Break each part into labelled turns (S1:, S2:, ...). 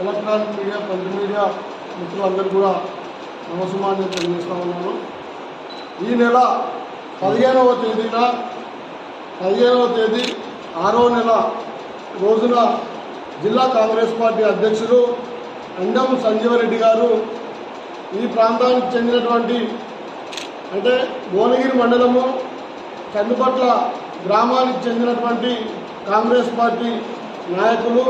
S1: Electronic media print media మిత్రులందరూ కూడా నమస్మాన్ని తెలియజేస్తా ఉన్నాను. ఈ నెల పదిహేనవ తేదీన పదిహేనవ తేదీ ఆరో నెల రోజున జిల్లా కాంగ్రెస్ పార్టీ అధ్యక్షుడు అండం సంజీవరెడ్డి గారు ఈ ప్రాంతానికి చెందినటువంటి అంటే భువనగిరి మండలము కందుపట్ల గ్రామానికి చెందినటువంటి కాంగ్రెస్ పార్టీ నాయకులు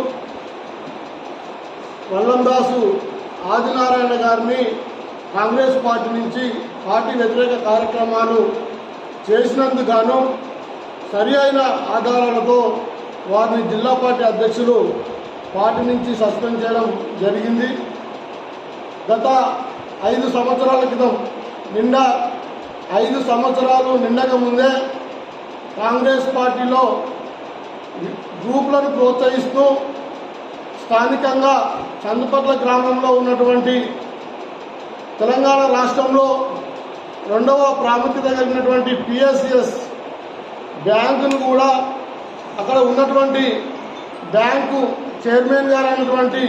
S1: వల్లందాసు ఆదినారాయణ గారిని కాంగ్రెస్ పార్టీ నుంచి పార్టీ వ్యతిరేక కార్యక్రమాలు చేసినందుకు గాను సరి అయిన ఆధారాలతో వారిని జిల్లా పార్టీ అధ్యక్షులు పార్టీ నుంచి సస్పెండ్ చేయడం జరిగింది. గత ఐదు సంవత్సరాల క్రితం నిండా ఐదు సంవత్సరాలు నిండక ముందే కాంగ్రెస్ పార్టీలో గ్రూపులను ప్రోత్సహిస్తూ స్థానికంగా చందుపట్ల గ్రామంలో ఉన్నటువంటి తెలంగాణ రాష్ట్రంలో రెండవ ప్రాముఖ్యత కలిగినటువంటి పిఎస్సిఎస్ బ్యాంకును కూడా అక్కడ ఉన్నటువంటి బ్యాంకు చైర్మన్ గారు అయినటువంటి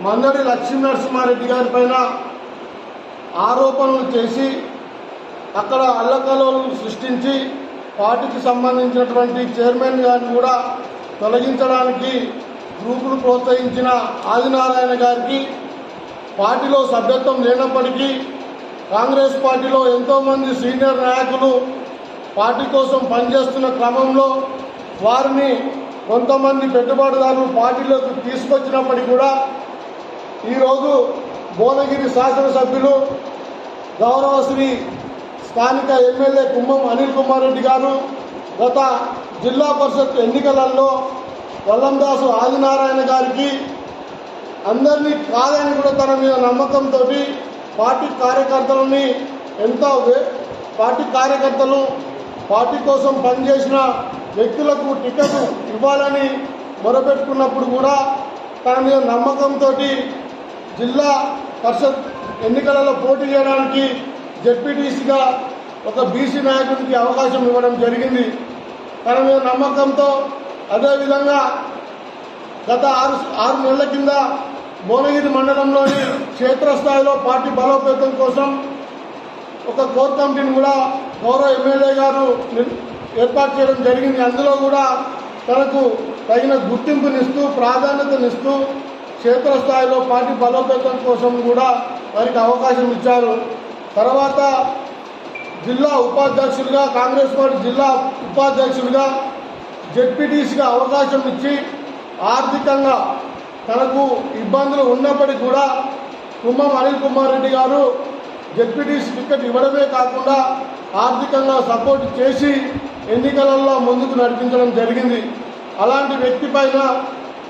S1: మందడి లక్ష్మీ నరసింహారెడ్డి గారి పైన ఆరోపణలు చేసి అక్కడ అల్లకల్లోలను సృష్టించి పార్టీకి సంబంధించినటువంటి చైర్మన్ గారిని కూడా తొలగించడానికి గ్రూపును ప్రోత్సహించిన ఆదినారాయణ గారికి పార్టీలో సభ్యత్వం లేనప్పటికీ కాంగ్రెస్ పార్టీలో ఎంతోమంది సీనియర్ నాయకులు పార్టీ కోసం పనిచేస్తున్న క్రమంలో వారిని కొంతమంది పెట్టుబడిదారులు పార్టీలోకి తీసుకొచ్చినప్పటికీ కూడా ఈరోజు భువనగిరి శాసనసభ్యులు గౌరవశ్రీ స్థానిక ఎమ్మెల్యే కుంభం అనిల్ కుమార్ రెడ్డి గారు గత జిల్లా పరిషత్ ఎన్నికలలో వల్లందాసు ఆదినారాయణ గారికి అందరినీ కాదని కూడా తన మీద నమ్మకంతో పార్టీ కార్యకర్తలని ఎంతో పార్టీ కార్యకర్తలు పార్టీ కోసం పనిచేసిన వ్యక్తులకు టికెట్ ఇవ్వాలని మొరపెట్టుకున్నప్పుడు కూడా తన మీద నమ్మకంతో జిల్లా పరిషత్ ఎన్నికలలో పోటీ చేయడానికి జడ్పీటీసీగా ఒక బీసీ నాయకుడికి అవకాశం ఇవ్వడం జరిగింది. తన మీద నమ్మకంతో అదేవిధంగా గత ఆరు ఆరు నెలల కింద భువనగిరి మండలంలోని క్షేత్రస్థాయిలో పార్టీ బలోపేతం కోసం ఒక కోర్ కమిటీని కూడా గౌరవ ఎమ్మెల్యే గారు నిర్- ఏర్పాటు చేయడం జరిగింది. అందులో కూడా తనకు తగిన గుర్తింపునిస్తూ ప్రాధాన్యతనిస్తూ క్షేత్రస్థాయిలో పార్టీ బలోపేతం కోసం కూడా వారికి అవకాశం ఇచ్చారు. తర్వాత జిల్లా ఉపాధ్యక్షులుగా కాంగ్రెస్ పార్టీ జిల్లా ఉపాధ్యక్షులుగా జెడ్పీటీసీగా అవకాశం ఇచ్చి ఆర్థికంగా తనకు ఇబ్బందులు ఉన్నప్పటికీ కూడా కుమ్మం అనిల్ కుమార్ రెడ్డి గారు జెడ్పీటీసీ టికెట్ ఇవ్వడమే కాకుండా ఆర్థికంగా సపోర్ట్ చేసి ఎన్నికలలో ముందుకు నడిపించడం జరిగింది. అలాంటి వ్యక్తి పైన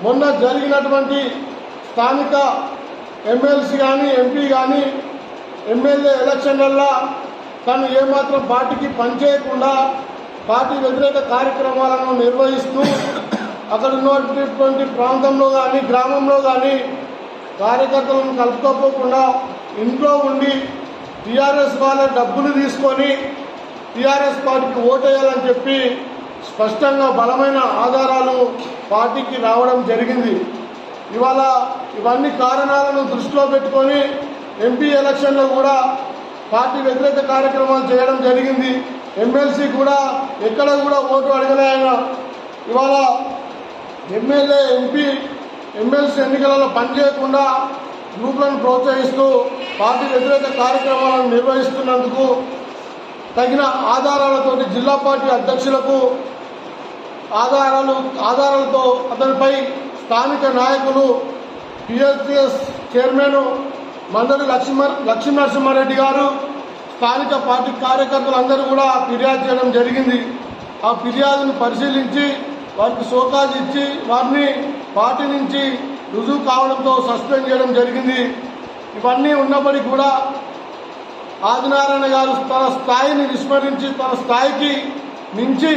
S1: మొన్న జరిగినటువంటి స్థానిక ఎమ్మెల్సీ కానీ ఎంపీ కానీ ఎమ్మెల్యే ఎలక్షన్లలో తను ఏమాత్రం పార్టీకి పనిచేయకుండా పార్టీ వ్యతిరేక కార్యక్రమాలను నిర్వహిస్తూ అక్కడ ఉన్నటువంటి ప్రాంతంలో కానీ గ్రామంలో కానీ కార్యకర్తలను కలుపుకోకుండా ఇంట్లో ఉండి టీఆర్ఎస్ వాళ్ళ డబ్బులు తీసుకొని టీఆర్ఎస్ పార్టీకి ఓటేయాలని చెప్పి స్పష్టంగా బలమైన ఆధారాలు పార్టీకి రావడం జరిగింది. ఇవాళ ఇవన్నీ కారణాలను దృష్టిలో పెట్టుకొని ఎంపీ ఎలక్షన్లో కూడా పార్టీ వ్యతిరేక కార్యక్రమాలు చేయడం జరిగింది. ఎమ్మెల్సీ కూడా ఎక్కడ కూడా ఓటు అడగలే ఆయన. ఇవాళ ఎమ్మెల్యే ఎంపీ ఎమ్మెల్సీ ఎన్నికలలో పనిచేయకుండా గ్రూపులను ప్రోత్సహిస్తూ పార్టీ వ్యతిరేక కార్యక్రమాలను నిర్వహిస్తున్నందుకు తగిన ఆధారాలతో జిల్లా పార్టీ అధ్యక్షులకు ఆధారాలు ఆధారాలతో అతనిపై స్థానిక నాయకులు పిఎస్పిఎస్ చైర్మన్ మందరి లక్ష్మీ లక్ష్మీ నరసింహారెడ్డి గారు స్థానిక పార్టీ కార్యకర్తలందరూ కూడా ఫిర్యాదు చేయడం జరిగింది. ఆ ఫిర్యాదును పరిశీలించి వారికి సోకాజ్ ఇచ్చి వారిని పార్టీ నుంచి రుజువు కావడంతో సస్పెండ్ చేయడం జరిగింది. ఇవన్నీ ఉన్నప్పటికీ కూడా ఆదినారాయణ గారు తన స్థాయిని విస్మరించి తన స్థాయికి మించి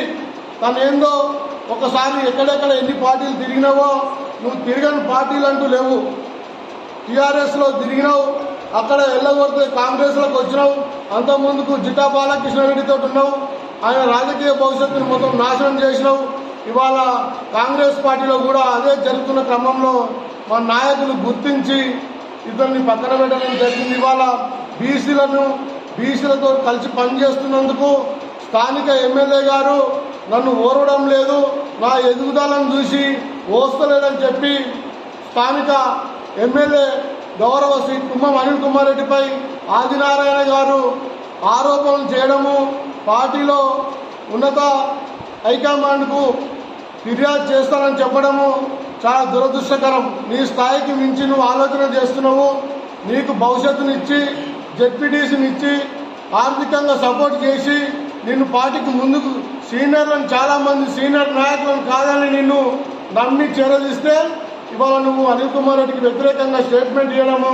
S1: తనేందో ఒకసారి ఎక్కడెక్కడ ఎన్ని పార్టీలు తిరిగినావో నువ్వు తిరగని పార్టీలు అంటూ లేవు. టీఆర్ఎస్లో తిరిగినావు. అక్కడ వెళ్ళగొడితే కాంగ్రెస్లోకి వచ్చినావు. అంత ముందుకు జిట్టా బాలకృష్ణారెడ్డితో ఉన్నావు. ఆయన రాజకీయ భవిష్యత్తును మొత్తం నాశనం చేసినావు. ఇవాళ కాంగ్రెస్ పార్టీలో కూడా అదే జరుగుతున్న క్రమంలో మా నాయకులు గుర్తించి ఇద్దరిని పక్కన పెట్టడం జరిగింది. ఇవాళ బీసీలను బీసీలతో కలిసి పనిచేస్తున్నందుకు స్థానిక ఎమ్మెల్యే గారు నన్ను ఓరవడం లేదు. నా ఎదుగుదలను చూసి ఓస్తలేదని చెప్పి స్థానిక ఎమ్మెల్యే గౌరవ శ్రీ కుమ్మం అనిల్ కుమార్ రెడ్డిపై ఆదినారాయణ గారు ఆరోపణలు చేయడము పార్టీలో ఉన్నత హైకమాండ్కు ఫిర్యాదు చేస్తానని చెప్పడము చాలా దురదృష్టకరం. నీ స్థాయికి మించి నువ్వు ఆలోచన చేస్తున్నావు. నీకు భవిష్యత్తునిచ్చి జెడ్పీటీసీనిచ్చి ఆర్థికంగా సపోర్ట్ చేసి నిన్ను పార్టీకి ముందుకు సీనియర్లను చాలామంది సీనియర్ నాయకులను కాదని నిన్ను నమ్మి చేరదీస్తే ఇవాళ నువ్వు అనిల్ కుమార్ రెడ్డికి వ్యతిరేకంగా స్టేట్మెంట్ ఇవ్వడము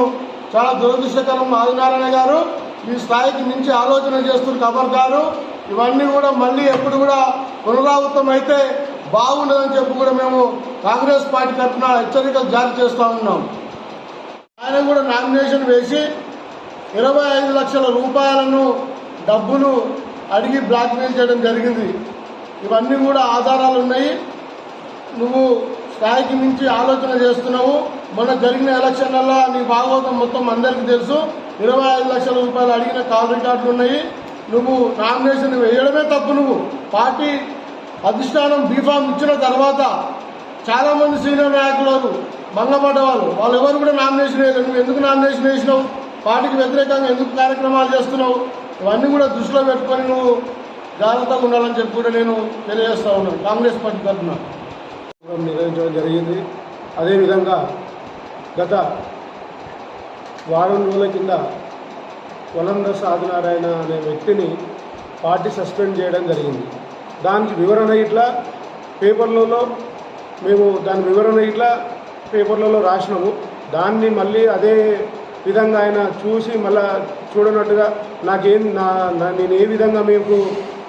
S1: చాలా దురదృష్టకరం. ఆదినారాయణ గారు మీ స్థాయికి మించి ఆలోచన చేస్తున్న ఖబర్దారు ఇవన్నీ కూడా మళ్ళీ ఎప్పుడు కూడా పునరావృతం అయితే బాగుండదని చెప్పి కూడా మేము కాంగ్రెస్ పార్టీ తరఫున హెచ్చరికలు జారీ చేస్తూ ఉన్నాం. ఆయన కూడా నామినేషన్ వేసి ఇరవై ఐదు లక్షల రూపాయలను డబ్బులు అడిగి బ్లాక్మెయిల్ చేయడం జరిగింది. ఇవన్నీ కూడా ఆధారాలు ఉన్నాయి. నువ్వు స్థాయికి మించి ఆలోచన చేస్తున్నావు. మొన్న జరిగిన ఎలక్షన్లలో నీ భాగవతం మొత్తం అందరికీ తెలుసు. ఇరవై ఐదు లక్షల రూపాయలు అడిగిన కాల్ రికార్డులు ఉన్నాయి. నువ్వు నామినేషన్ వేయడమే తప్పు నువ్వు. పార్టీ అధిష్టానం బీఫామ్ ఇచ్చిన తర్వాత చాలామంది సీనియర్ నాయకులు భంగపడ్డ వాళ్ళు వాళ్ళు ఎవరు కూడా నామినేషన్ వేయలేదు. నువ్వు ఎందుకు నామినేషన్ వేసినావు? పార్టీకి వ్యతిరేకంగా ఎందుకు కార్యక్రమాలు చేస్తున్నావు? ఇవన్నీ కూడా దృష్టిలో పెట్టుకొని నువ్వు జాగ్రత్తగా ఉండాలని చెప్పి కూడా నేను తెలియజేస్తా ఉన్నాను. కాంగ్రెస్ పార్టీ తరఫున.
S2: నిర్వహించడం జరిగింది. అదేవిధంగా గత వారం రోజుల కింద వలంద సాధనారాయణ అనే వ్యక్తిని పార్టీ సస్పెండ్ చేయడం జరిగింది. దానికి వివరణ ఇట్లా పేపర్లలో మేము దాని వివరణ ఇట్లా పేపర్లలో రాసినాము. దాన్ని మళ్ళీ అదే విధంగా ఆయన చూసి మళ్ళా చూడనట్టుగా నాకేం నా నా- నేను ఏ విధంగా మీకు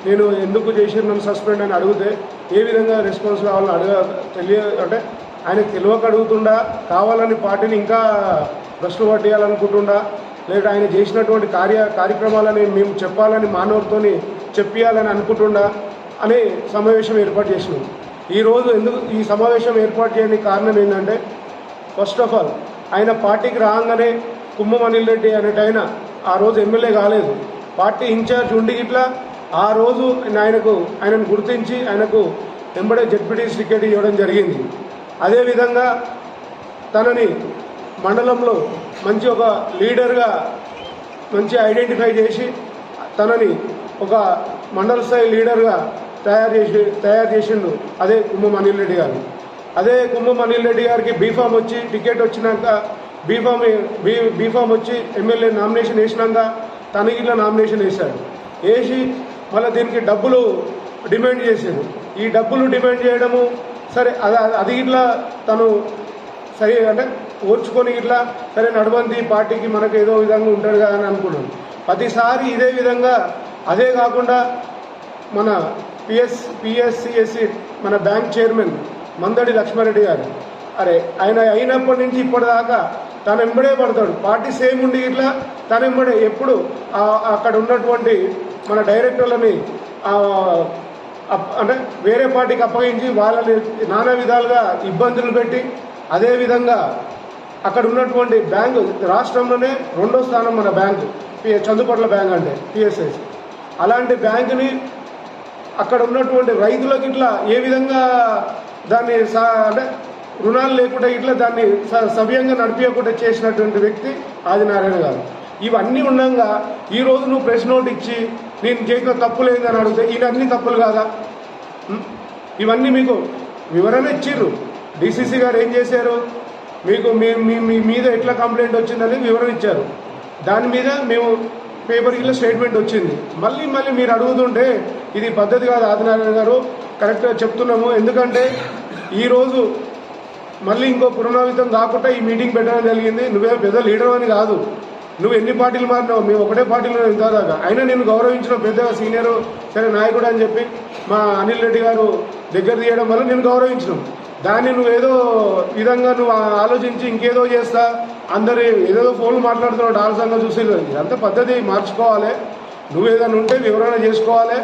S2: నేను ఎందుకు చేసి నన్ను సస్పెండ్ అని అడిగితే ఏ విధంగా రెస్పాన్స్ కావాలని అడగ తెలియ అంటే ఆయనకు తెలియక అడుగుతుండా కావాలని పార్టీని ఇంకా భ్రష్టు పట్టేయాలనుకుంటుండా లేదా ఆయన చేసినటువంటి కార్య కార్యక్రమాలని మేము చెప్పాలని మానవుడితోని చెప్పియాలని అనుకుంటుండా అనే సమావేశం ఏర్పాటు చేసినాం ఈరోజు ఎందుకు ఈ సమావేశం ఏర్పాటు చేయడానికి కారణం ఏంటంటే ఫస్ట్ ఆఫ్ ఆల్ ఆయన పార్టీకి రాగానే కుమ్మం అనిల్ రెడ్డి అనేట ఆయన ఆ రోజు ఎమ్మెల్యే కాలేదు. పార్టీ ఇన్ఛార్జ్ ఉండి ఇట్లా ఆ రోజు ఆయనకు ఆయనను గుర్తించి ఆయనకు వెంబడే జడ్పీటీసీ టికెట్ ఇవ్వడం జరిగింది. అదేవిధంగా తనని మండలంలో మంచి ఒక లీడర్గా మంచి ఐడెంటిఫై చేసి తనని ఒక మండల స్థాయి లీడర్గా తయారు చేసి తయారు చేసిండు అదే కుంభం అనిల్ రెడ్డి గారు. అదే కుంభం అనిల్ రెడ్డి గారికి బీఫామ్ వచ్చి టికెట్ వచ్చినాక B form B B form వచ్చి ఎమ్మెల్యే నామినేషన్ వేసినాక తనకి ఇట్లా నామినేషన్ వేశాడు. వేసి మళ్ళీ దీనికి డబ్బులు డిమాండ్ చేశాడు ఈ డబ్బులు డిమాండ్ చేయడము సరే అది అది ఇట్లా తను సరే అంటే ఓర్చుకొని ఇట్లా సరే నడవంది పార్టీకి మనకు ఏదో విధంగా ఉంటాడు కదా అని అనుకున్నాను ప్రతిసారి ఇదే విధంగా అదే కాకుండా మన పిఎస్ పిఎస్సిఎస్సి మన బ్యాంక్ చైర్మన్ మందడి లక్ష్మారెడ్డి గారు అరే ఆయన అయినప్పటి నుంచి ఇప్పటిదాకా తన వెంబడే పడతాడు. పార్టీ సేమ్ ఉండి ఇట్లా తన వెంబడే ఎప్పుడు అక్కడ ఉన్నటువంటి మన డైరెక్టర్లని అప్- అంటే వేరే పార్టీకి అప్పగించి వాళ్ళని నానా విధాలుగా ఇబ్బందులు పెట్టి అదేవిధంగా అక్కడ ఉన్నటువంటి బ్యాంకు రాష్ట్రంలోనే రెండో స్థానం మన బ్యాంకు. పి చందుపట్ల బ్యాంక్ అంటే పిఎస్ఎస్ అలాంటి బ్యాంకుని అక్కడ ఉన్నటువంటి రైతులకు ఇట్లా ఏ విధంగా దాన్ని అంటే రుణాలు లేకుండా ఇట్లా దాన్ని స- సవ్యంగా నడిపించకుండా చేసినటువంటి వ్యక్తి ఆదినారాయణ గారు. ఇవన్నీ ఉండగా ఈ రోజు నువ్వు ప్రెస్ నోట్ ఇచ్చి నేను చేసిన తప్పు లేదని అడిగితే ఇవన్నీ తప్పులు కాదా? ఇవన్నీ మీకు వివరణ ఇచ్చిర్రు. డిసిసి గారు ఏం చేశారు? మీకు మీ మీ మీ మీద ఎట్లా కంప్లైంట్ వచ్చిందని వివరణ ఇచ్చారు. దాని మీద మేము పేపర్ కింద స్టేట్మెంట్ వచ్చింది. మళ్ళీ మళ్ళీ మీరు అడుగుతుంటే ఇది పద్ధతి కాదు ఆదినారాయణ గారు కరెక్ట్గా చెప్తున్నాము. ఎందుకంటే ఈరోజు మళ్ళీ ఇంకో పునరావితం కాకుండా ఈ మీటింగ్ పెట్టడం జరిగింది. నువ్వే పెద్ద లీడర్ అని కాదు. నువ్వు ఎన్ని పార్టీలు మారినావు మేము ఒకటే పార్టీలో ఇంతదాకా. అయినా నేను గౌరవించిన పెద్ద సీనియర్ సరే నాయకుడు అని చెప్పి మా అనిల్ రెడ్డి గారు దగ్గర తీయడం వల్ల నేను గౌరవించను. దాన్ని నువ్వేదో విధంగా నువ్వు ఆలోచించి ఇంకేదో చేస్తా అందరు ఏదేదో ఫోన్లు మాట్లాడుతున్నావు డాల్సంగా చూసి అంత పద్ధతి మార్చుకోవాలి. నువ్వు ఏదైనా ఉంటే వివరణ చేసుకోవాలి.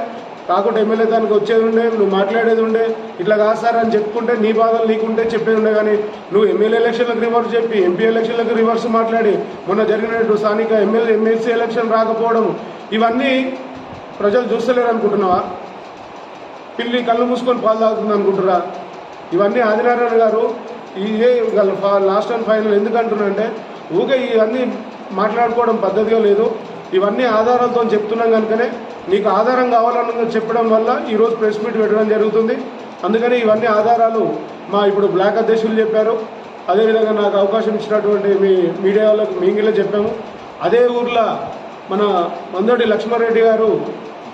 S2: కాకుండా ఎమ్మెల్యే దానికి వచ్చేది ఉండే నువ్వు మాట్లాడేది ఉండే ఇట్లా కాదు సార్ అని చెప్పుకుంటే నీ బాధలు నీకుంటే చెప్పేది ఉండే కానీ నువ్వు ఎమ్మెల్యే ఎలక్షన్లకు రివర్స్ చెప్పి ఎంపీ ఎలక్షన్లకు రివర్స్ మాట్లాడి మొన్న జరిగినట్టు స్థానిక ఎమ్మెల్యే ఎమ్మెల్సీ ఎలక్షన్ రాకపోవడం ఇవన్నీ ప్రజలు చూస్తలేరు అనుకుంటున్నావా? పిల్లి కళ్ళు మూసుకొని పాలు తాగుతుంది అనుకుంటురా? ఇవన్నీ ఆదినారాయణ గారు ఇదే లాస్ట్ అండ్ ఫైనల్ ఎందుకు అంటున్నానంటే ఊకే ఇవన్నీ మాట్లాడుకోవడం పద్ధతిగా లేదు. ఇవన్నీ ఆధారాలతో చెప్తున్నాం కనుకనే నీకు ఆధారం కావాలని చెప్పడం వల్ల ఈరోజు ప్రెస్ మీట్ పెట్టడం జరుగుతుంది. అందుకని ఇవన్నీ ఆధారాలు మా ఇప్పుడు బ్లాక్ అధ్యక్షులు చెప్పారు. అదేవిధంగా నాకు అవకాశం ఇచ్చినటువంటి మీ మీడియా వాళ్ళకు మీంగిలే చెప్పాము. అదే ఊర్లో మన మందోటి లక్ష్మారెడ్డి గారు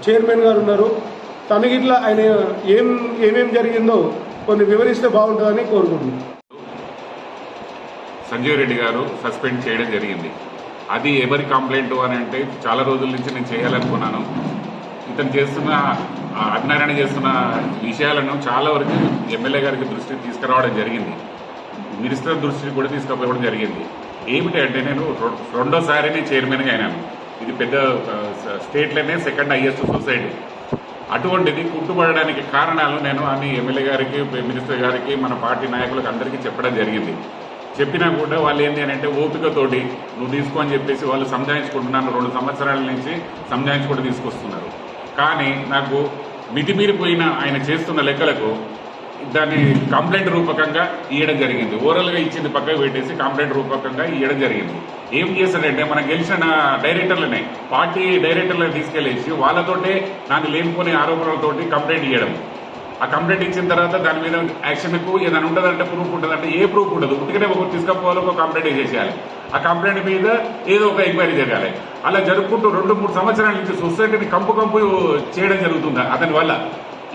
S2: చైర్మన్ గారు ఉన్నారు. తనకి ఆయన ఏం ఏమేం జరిగిందో కొన్ని వివరిస్తే బాగుంటుందని కోరుకుంటున్నాను
S3: సంజీవ్ రెడ్డి గారు సస్పెండ్ చేయడం జరిగింది. అది ఎవరి కంప్లైంట్ అని అంటే చాలా రోజుల నుంచి నేను చేయాలనుకున్నాను. ఇతను చేస్తున్న ఆ చేస్తున్న విషయాలను చాలా వరకు ఎమ్మెల్యే గారికి దృష్టికి తీసుకురావడం జరిగింది. మినిస్టర్ దృష్టికి కూడా తీసుకుపోవడం జరిగింది. ఏమిటి అంటే నేను రొ- రెండోసారి నేను చైర్మన్గా అయినాను. ఇది పెద్ద స్టేట్లోనే సెకండ్ హైయెస్ట్ సొసైటీ. అటువంటిది కుట్టుబడడానికి కారణాలు నేను అన్ని ఎమ్మెల్యే గారికి మినిస్టర్ గారికి మన పార్టీ నాయకులకు అందరికీ చెప్పడం జరిగింది. చెప్పినా కూడా వాళ్ళు ఏంటి అని అంటే ఓపికతోటి నువ్వు తీసుకో అని చెప్పేసి వాళ్ళు సంజాయించుకుంటున్నాను రెండు సంవత్సరాల నుంచి సంజాయించుకుంటూ తీసుకొస్తున్నారు. కానీ నాకు మితిమీరిపోయిన ఆయన చేస్తున్న లెక్కలకు దాన్ని కంప్లైంట్ రూపకంగా ఇవ్వడం జరిగింది. ఓరల్గా ఇచ్చింది పక్కకు పెట్టేసి కంప్లైంట్ రూపకంగా ఇవ్వడం జరిగింది. ఏం చేశాడంటే మనం గెలిచిన డైరెక్టర్లనే పార్టీ డైరెక్టర్లను తీసుకెళ్ళేసి వాళ్ళతోటే నాకు లేనిపోని ఆరోపణలతోటి కంప్లైంట్ ఇవ్వడం ఆ కంప్లైంట్ ఇచ్చిన తర్వాత దాని మీద యాక్షన్కు ఏదైనా ఉంటుందంటే ప్రూఫ్ ఉంటుందంటే ఏ ప్రూఫ్ ఉండదు. ఉట్టిగానే ఒక తీసుకపోవాలి ఒక కంప్లైంట్ చేసేయాలి ఆ కంప్లైంట్ మీద ఏదో ఒక ఎంక్వైరీ జరగాలి. అలా జరుపుకుంటూ రెండు మూడు సంవత్సరాల నుంచి సొసైటీని కంపు కంపు చేయడం జరుగుతుంది? అతని వల్ల.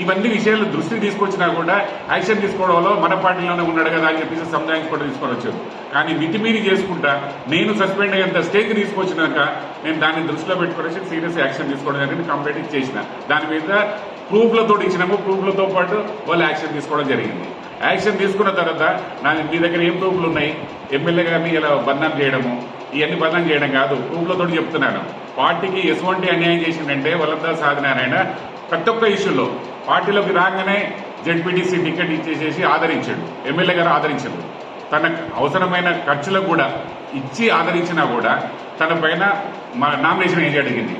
S3: ఇవన్నీ విషయాలు దృష్టికి తీసుకొచ్చినా కూడా యాక్షన్ తీసుకోవడంలో మన పార్టీలోనే ఉన్నాడు కదా అని చెప్పేసి సంజాయించుకోవడం తీసుకొని వచ్చారు. కానీ మితిమీరి చేసుకుంటా నేను సస్పెండ్ అయ్యేంత స్టేజ్ తీసుకొచ్చినాక నేను దాన్ని దృష్టిలో పెట్టుకునేసి సీరియస్ యాక్షన్ తీసుకోవడం జరిగింది కంప్లైంట్ చేసిన దాని మీద ప్రూఫ్లతో ఇచ్చినాము ప్రూఫ్లతో పాటు వాళ్ళు యాక్షన్ తీసుకోవడం జరిగింది. యాక్షన్ తీసుకున్న తర్వాత నా మీ దగ్గర ఏం ప్రూఫ్లు ఉన్నాయి? ఎమ్మెల్యే గారిని ఇలా బంధం చేయడము ఇవన్నీ బంధం చేయడం కాదు ప్రూఫ్లతో చెప్తున్నాను. పార్టీకి ఎటువంటి అన్యాయం చేసిందంటే వాళ్ళంతా సాధనారాయణ ప్రతి ఒక్క ఇష్యూలో పార్టీలోకి రాగానే జెడ్పీటీసీ టికెట్ ఇచ్చేసేసి ఆదరించాడు. ఎమ్మెల్యే గారు ఆదరించాడు తన అవసరమైన ఖర్చులకు కూడా ఇచ్చి ఆదరించినా కూడా తన పైన మా నామినేషన్ వేసి అడిగింది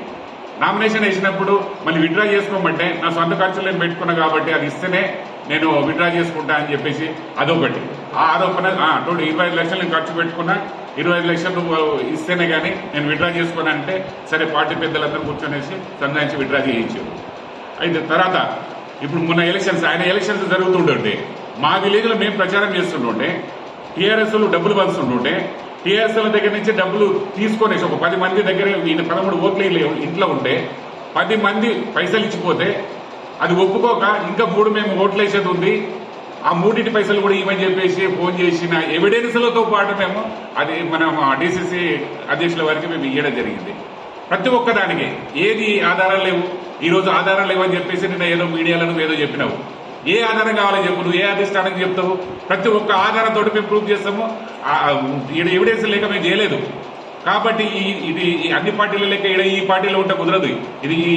S3: నామినేషన్ వేసినప్పుడు మళ్ళీ విత్డ్రా చేసుకోమంటే నా సొంత ఖర్చులు నేను పెట్టుకున్నా కాబట్టి అది ఇస్తేనే నేను విత్డ్రా చేసుకుంటా అని చెప్పేసి అదొకటి. ఆ ఆరోపణ టోటల్ ఇరవై ఐదు లక్షలు నేను ఖర్చు పెట్టుకున్నా ఇరవై ఐదు లక్షలు ఇస్తేనే కానీ నేను విత్డ్రా చేసుకున్నా అంటే సరే పార్టీ పెద్దలందరూ కూర్చొనేసి సంధానించి విత్డ్రా చేయించారు అయితే తర్వాత ఇప్పుడు మొన్న ఎలక్షన్స్ ఆయన ఎలక్షన్స్ జరుగుతుండే మా విలేజ్లో మేము ప్రచారం చేస్తుండే టీఆర్ఎస్లు డబ్బులు పంచుతుంటుంటే టీఆర్ఎస్ల దగ్గర నుంచి డబ్బులు తీసుకొనేసి ఒక పది మంది దగ్గర ఈయన పదమూడు ఓట్లు లేవు ఇంట్లో ఉంటే పది మంది పైసలు ఇచ్చిపోతే అది ఒప్పుకోక ఇంకా మూడు మేము ఓట్లు వేసేది ఉంది. ఆ మూడింటి పైసలు కూడా ఇవ్వని చెప్పేసి ఫోన్ చేసిన ఎవిడెన్స్లతో పాటు మేము అది మన డిసిసి అధ్యక్షుల వారికి మేము ఇవ్వడం జరిగింది. ప్రతి ఒక్కదానికి ఏది ఆధారాలు లేవు ఈరోజు ఆధారాలు లేవని చెప్పేసి నేను ఏదో మీడియాలో ఏదో చెప్పినావు. ఏ ఆధారం కావాలని చెప్పు నువ్వు ఏ అధిష్టానం చెప్తావు? ప్రతి ఒక్క ఆధారంతో మేము ప్రూవ్ చేస్తాము. ఈడ ఎవిడెన్స్ లేక మేము చేయలేదు. కాబట్టి ఈ ఇది ఈ అన్ని పార్టీల లెక్క ఈడ ఈ పార్టీలో ఉంటే కుదరదు. ఇది ఈ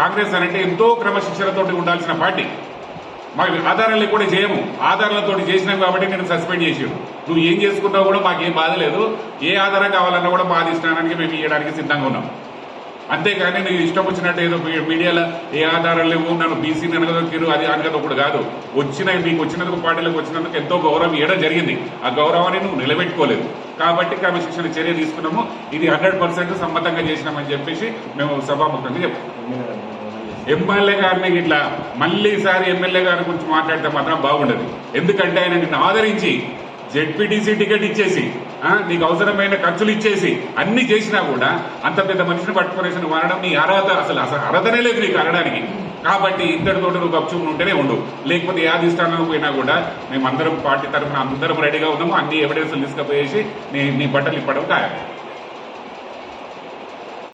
S3: కాంగ్రెస్ అంటే ఎంతో క్రమశిక్షణతో ఉండాల్సిన పార్టీ. మాకు ఆధారాలు కూడా చేయము. ఆధారాలతో చేసినాం కాబట్టి నేను సస్పెండ్ చేసాడు నువ్వు ఏం చేసుకున్నావు కూడా మాకేం బాధ లేదు. ఏ ఆధారం కావాలన్నా కూడా మా అధిష్టానానికి మేము ఇవ్వడానికి సిద్ధంగా ఉన్నాం. అంతేగాని నీకు ఇష్టం వచ్చినట్టు ఏదో మీడియాలో ఏ ఆధారాలు లేవు నన్ను బీసీని అనగదొక్కిరు అది అనగదొక్కడు కాదు. వచ్చిన మీకు వచ్చినందుకు పార్టీలకు వచ్చినందుకు ఎంతో గౌరవం ఇవ్వడం జరిగింది. ఆ గౌరవాన్ని నువ్వు నిలబెట్టుకోలేదు. కాబట్టి క్రమశిక్షణ చర్య తీసుకున్నాము. ఇది హండ్రెడ్ పర్సెంట్ సమ్మతంగా చేసినామని చెప్పేసి మేము సభాముఖంగా చెప్తాం ఎమ్మెల్యే గారిని ఇట్లా మళ్ళీ ఈసారి ఎమ్మెల్యే గారి గురించి మాట్లాడితే మాత్రం బాగుండదు. ఎందుకంటే ఆయన నిన్ను ఆదరించి జెడ్పీటీసీ టికెట్ ఇచ్చేసి నీకు అవసరమైన ఖర్చులు ఇచ్చేసి అన్ని చేసినా కూడా అంత పెద్ద మనిషిని పట్టుకునేసిన వాడడం నీ అర్హత. అసలు అసలు అర్హతనే లేదు నీకు అనడానికి కాబట్టి ఇంతటితో నువ్వు గప్చుకుని ఉంటేనే ఉండు. లేకపోతే ఏ అధిష్టానం పోయినా కూడా మేము అందరం పార్టీ తరఫున అందరం రెడీగా ఉన్నాము. అన్ని ఎవిడెన్స్లు తీసుకుపోయేసి నీ నీ బట్టలు ఇప్పడం ఖాయం